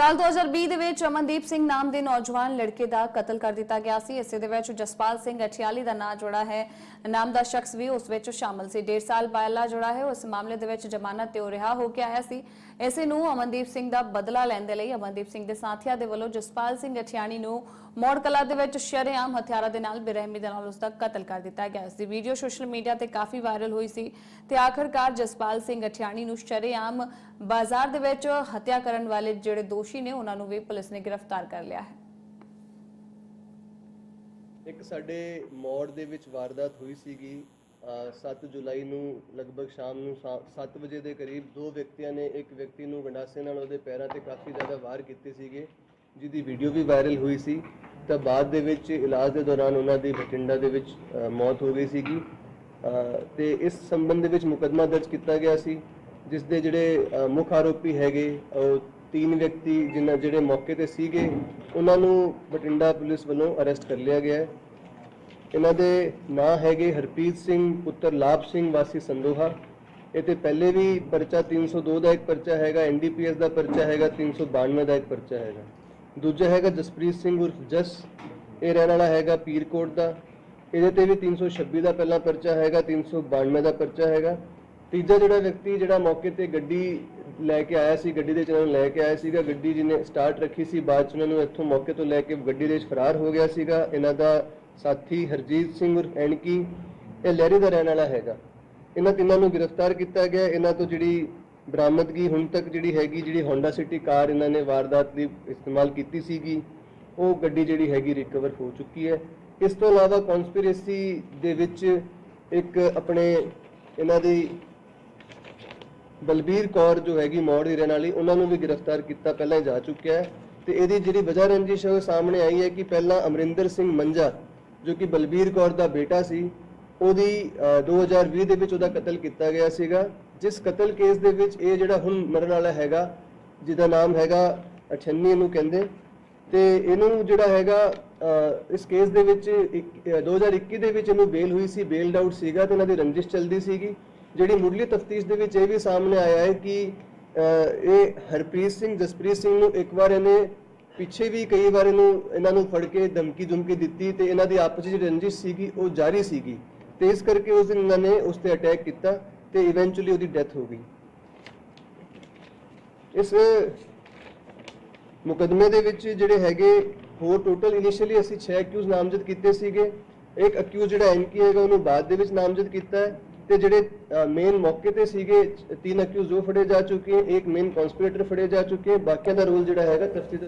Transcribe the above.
ਸਾਲ 2020 ਦੇ ਵਿੱਚ ਅਮਨਦੀਪ ਸਿੰਘ ਨਾਮ ਦੇ ਨੌਜਵਾਨ ਲੜਕੇ ਦਾ ਕਤਲ ਕਰ ਦਿੱਤਾ ਗਿਆ ਸੀ। ਇਸੇ ਦੇ ਵਿੱਚ ਜਸਪਾਲ ਸਿੰਘ ਅਠਿਆਲੀ ਦਾ ਨਾਂ ਜੁੜਾ ਹੈ। ਨਾਮ ਦਾ ਸ਼ਖਸ ਵੀ ਉਸ ਵਿੱਚ ਸ਼ਾਮਲ ਸੀ। 1.5 ਸਾਲ ਪਹਿਲਾਂ ਜੁੜਾ ਹੈ। ਉਸ ਮਾਮਲੇ ਦੇ ਵਿੱਚ ਜ਼ਮਾਨਤ ਤੇ ਉਹ ਰਿਹਾ ਹੋ ਕੇ ਆਇਆ ਸੀ। ਇਸੇ ਨੂੰ ਅਮਨਦੀਪ ਸਿੰਘ ਦਾ ਬਦਲਾ ਲੈਣ ਦੇ ਲਈ ਅਮਨਦੀਪ ਸਿੰਘ ਦੇ ਸਾਥੀਆਂ ਦੇ ਵੱਲੋਂ ਜਸਪਾਲ ਸਿੰਘ ਅਠਿਆਣੀ ਨੂੰ ਮੋੜ ਕਲਾ ਦੇ ਵਿੱਚ ਸ਼ਰੇਆਮ ਹਥਿਆਰਾਂ ਦੇ ਨਾਲ ਬੇਰਹਿਮੀ ਦੇ ਨਾਲ ਉਸ ਦਾ ਕਤਲ ਕਰ ਦਿੱਤਾ ਗਿਆ। ਇਸ ਦੀ ਵੀਡੀਓ ਸੋਸ਼ਲ ਮੀਡੀਆ ਤੇ ਕਾਫੀ ਵਾਇਰਲ ਹੋਈ ਸੀ ਤੇ ਆਖਰਕਾਰ ਜਸਪਾਲ ਸਿੰਘ ਅਠਿਆਣੀ ਨੂੰ ਸ਼ਰੇਆਮ ਬਾਜ਼ਾਰ ਦੇ ਵਿੱਚ ਹੱਤਿਆ ਕਰਨ ਵਾਲੇ ਜਿਹੜੇ ਦੋਸ਼ੀ ਨੇ ਉਹਨਾਂ ਨੂੰ ਵੀ ਪੁਲਿਸ ਨੇ ਗ੍ਰਿਫਤਾਰ ਕਰ ਲਿਆ ਹੈ। ਇੱਕ ਸਾਡੇ ਮੋੜ ਦੇ ਵਿੱਚ ਵਾਰਦਾਤ ਹੋਈ ਸੀਗੀ। ਅ, 7 ਜੁਲਾਈ ਨੂੰ ਲਗਭਗ ਸ਼ਾਮ ਨੂੰ 7 ਵਜੇ ਦੇ ਕਰੀਬ ਦੋ ਵਿਅਕਤੀਆਂ ਨੇ ਇੱਕ ਵਿਅਕਤੀ ਨੂੰ ਗੰਡਾਸੇ ਨਾਲ ਉਹਦੇ ਪੈਰਾਂ ਤੇ ਕਾਫੀ ਜ਼ਿਆਦਾ ਵਾਰ ਕੀਤੇ ਸੀਗੇ ਜਿਹਦੀ ਵੀਡੀਓ ਵੀ ਵਾਇਰਲ ਹੋਈ ਸੀ। ਤਾਂ ਬਾਅਦ ਦੇ ਵਿੱਚ ਇਲਾਜ ਦੇ ਦੌਰਾਨ ਉਹਨਾਂ ਦੀ ਬਠਿੰਡਾ ਦੇ ਵਿੱਚ ਮੌਤ ਹੋ ਗਈ ਸੀਗੀ। ਅ, ਤੇ ਇਸ ਸੰਬੰਧ ਦੇ ਵਿੱਚ ਮੁਕੱਦਮਾ ਦਰਜ ਕੀਤਾ ਗਿਆ ਸੀ। ਜਿਸ ਦੇ ਜਿਹੜੇ ਮੁੱਖ ਆਰੋਪੀ ਹੈਗੇ, ਉਹ ਤਿੰਨ ਵਿਅਕਤੀ ਜਿਨ੍ਹਾਂ ਜਿਹੜੇ ਮੌਕੇ ਤੇ ਸੀਗੇ, ਉਹਨਾਂ ਨੂੰ ਬਠਿੰਡਾ ਪੁਲਿਸ ਵੱਲੋਂ ਅਰੈਸਟ ਕਰ ਲਿਆ ਗਿਆ ਹੈ। ਇਹਨਾਂ ਦੇ ਨਾਂ ਹੈਗੇ ਹਰਪ੍ਰੀਤ ਸਿੰਘ, ਪੁੱਤਰ ਲਾਭ ਸਿੰਘ, ਵਾਸੀ ਸੰਦੋਹਾ। ਇਹ ਤੇ ਪਹਿਲੇ ਵੀ ਪਰਚਾ 302 ਦਾ ਇੱਕ ਪਰਚਾ ਹੈਗਾ ਐਨਡੀਪੀਐਸ ਦਾ ਪਰਚਾ ਹੈਗਾ 392 ਦਾ ਇੱਕ ਪਰਚਾ ਹੈਗਾ। ਦੂਜਾ ਹੈਗਾ ਜਸਪ੍ਰੀਤ ਸਿੰਘ ਉਰਫ ਜਸ, ਇਹ ਰਹਿਣ ਵਾਲਾ ਹੈਗਾ ਪੀਰਕੋਟ ਦਾ। ਇਹਦੇ ਤੇ ਵੀ 326 ਦਾ ਪਹਿਲਾ ਪਰਚਾ ਹੈਗਾ 392 ਦਾ ਪਰਚਾ ਹੈਗਾ। ਤੀਜਾ ਜਿਹੜਾ ਵਿਅਕਤੀ ਜਿਹੜਾ ਮੌਕੇ ਤੇ ਗੱਡੀ ਲੈ ਕੇ ਆਇਆ ਸੀ, ਗੱਡੀ ਦੇ ਚ ਨੂੰ ਲੈ ਕੇ ਆਇਆ ਸੀਗਾ, ਗੱਡੀ ਜਿਹਨੇ ਸਟਾਰਟ ਰੱਖੀ ਸੀ, ਬਾਅਦ ਚ ਉਹਨਾਂ ਨੂੰ ਇੱਥੋਂ ਮੌਕੇ ਤੋਂ ਲੈ ਕੇ ਗੱਡੀ ਦੇ ਵਿੱਚ ਫਰਾਰ ਹੋ ਗਿਆ ਸੀਗਾ। ਇਹਨਾਂ ਦਾ ਸਾਥੀ ਹਰਜੀਤ ਸਿੰਘ ਉਰਫ ਐਨਕੀ, ਇਹ ਲਹਿਰੀ ਦਾ ਰਹਿਣ ਵਾਲਾ ਹੈਗਾ। ਇਹਨਾਂ ਤਿੰਨਾਂ ਨੂੰ ਗ੍ਰਿਫਤਾਰ ਕੀਤਾ ਗਿਆ। ਇਹਨਾਂ ਤੋਂ ਜਿਹੜੀ ਬਰਾਮਦਗੀ ਹੁਣ ਤੱਕ ਜਿਹੜੀ ਹੈਗੀ, ਜਿਹੜੀ ਹੋਂਡਾ ਸਿਟੀ ਕਾਰ ਇਹਨਾਂ ਨੇ ਵਾਰਦਾਤ ਦੀ ਇਸਤੇਮਾਲ ਕੀਤੀ ਸੀਗੀ, ਉਹ ਗੱਡੀ ਜਿਹੜੀ ਹੈਗੀ ਰਿਕਵਰ ਹੋ ਚੁੱਕੀ ਹੈ। ਇਸ ਤੋਂ ਇਲਾਵਾ ਕਨਸਪੀਰੇਸੀ ਦੇ ਵਿੱਚ ਇੱਕ ਆਪਣੇ ਇਹਨਾਂ ਦੀ ਬਲਬੀਰ ਕੌਰ ਜੋ ਹੈਗੀ ਮੌੜ ਦੀ ਰਹਿਣ ਵਾਲੀ ਉਹਨਾਂ ਨੂੰ ਵੀ ਗ੍ਰਿਫਤਾਰ ਕੀਤਾ ਪਹਿਲਾਂ ਜਾ ਚੁੱਕਿਆ ਹੈ। ਤੇ ਇਹਦੀ ਜਿਹੜੀ ਵਜ੍ਹਾ ਰੰਜਿਸ਼ ਉਹ ਸਾਹਮਣੇ ਆਈ ਹੈ ਕਿ ਪਹਿਲਾਂ ਅਮਰਿੰਦਰ ਸਿੰਘ ਮੰਜਾ ਜੋ ਕਿ ਬਲਬੀਰ ਕੌਰ ਦਾ ਬੇਟਾ ਸੀ ਉਹਦੀ ਅਹ, 2020 ਦੇ ਵਿੱਚ ਉਹਦਾ ਕਤਲ ਕੀਤਾ ਗਿਆ ਸੀਗਾ। ਜਿਸ ਕਤਲ ਕੇਸ ਦੇ ਵਿੱਚ ਇਹ ਜਿਹੜਾ ਹੁਣ ਮਰਨ ਵਾਲਾ ਹੈਗਾ ਜਿਹਦਾ ਨਾਮ ਹੈਗਾ ਅਠੰਨੀ ਇਹਨੂੰ ਕਹਿੰਦੇ। ਤੇ ਇਹਨੂੰ ਜਿਹੜਾ ਹੈਗਾ ਇਸ ਕੇਸ ਦੇ ਵਿੱਚ ਇੱਕ- ਅਹ, 2021 ਦੇ ਵਿੱਚ ਇਹਨੂੰ ਬੇਲ ਹੋਈ ਸੀ ਬੇਲਡ ਆਊਟ ਸੀਗਾ ਤੇ ਇਹਨਾਂ ਦੀ ਰੰਜਿਸ਼ ਚੱਲਦੀ ਸੀਗੀ। ਜਿਹੜੀ ਮੁੱਢਲੀ ਤਫਤੀਸ਼ ਦੇ ਵਿੱਚ ਇਹ ਵੀ ਸਾਹਮਣੇ ਆਇਆ ਹੈ ਕਿ ਇਹ ਹਰਪ੍ਰੀਤ ਸਿੰਘ, ਜਸਪ੍ਰੀਤ ਸਿੰਘ ਨੂੰ ਇੱਕ ਵਾਰ ਇਹਨੇ ਪਿੱਛੇ ਵੀ ਕਈ ਵਾਰ ਇਹਨੂੰ, ਇਹਨਾਂ ਨੂੰ ਫੜ ਕੇ ਧਮਕੀ ਧਮਕੀ ਦਿੱਤੀ ਤੇ ਇਹਨਾਂ ਦੀ ਆਪਸ ਵਿੱਚ ਰੰਜਿਸ਼ ਸੀਗੀ, ਉਹ ਜਾਰੀ ਸੀਗੀ ਤੇ ਇਸ ਕਰਕੇ ਉਸ ਦਿਨ ਇਹਨਾਂ ਨੇ ਉਸ ਤੇ ਅਟੈਕ ਕੀਤਾ ਤੇ ਇਵੈਂਚੁਅਲੀ ਉਹਦੀ ਡੈਥ ਹੋ ਗਈ। ਇਸ ਮੁਕਦਮੇ ਦੇ ਵਿੱਚ ਜਿਹੜੇ ਹੈਗੇ, ਹੋਰ ਟੋਟਲ ਇਨੀਸ਼ੀਅਲੀ ਅਸੀਂ 6 ਅਕਿਊਜ਼ ਨਾਮਜ਼ਦ ਕੀਤੇ ਸੀਗੇ, ਇੱਕ ਅਕਿਊਜ਼ ਜਿਹੜਾ ਐਨਕੀ ਹੈਗਾ, ਉਹਨੂੰ ਬਾਅਦ ਦੇ ਵਿੱਚ ਨਾਮਜ਼ਦ ਕੀਤਾ ਹੈ। ਤੇ ਜਿਹੜੇ ਮੇਨ ਮੌਕੇ ਤੇ ਸੀਗੇ, ਤਿੰਨ ਅਕਿਊਜ਼ ਉਹ ਫੜੇ ਜਾ ਚੁੱਕੇ ਇੱਕ ਮੇਨ ਕਨਸਪੀਰੇਟਰ ਫੜੇ ਜਾ ਚੁੱਕੇ ਬਾਕੀਆਂ ਦਾ ਰੋਲ ਜਿਹੜਾ ਹੈਗਾ, ਤਫਤੀਸ਼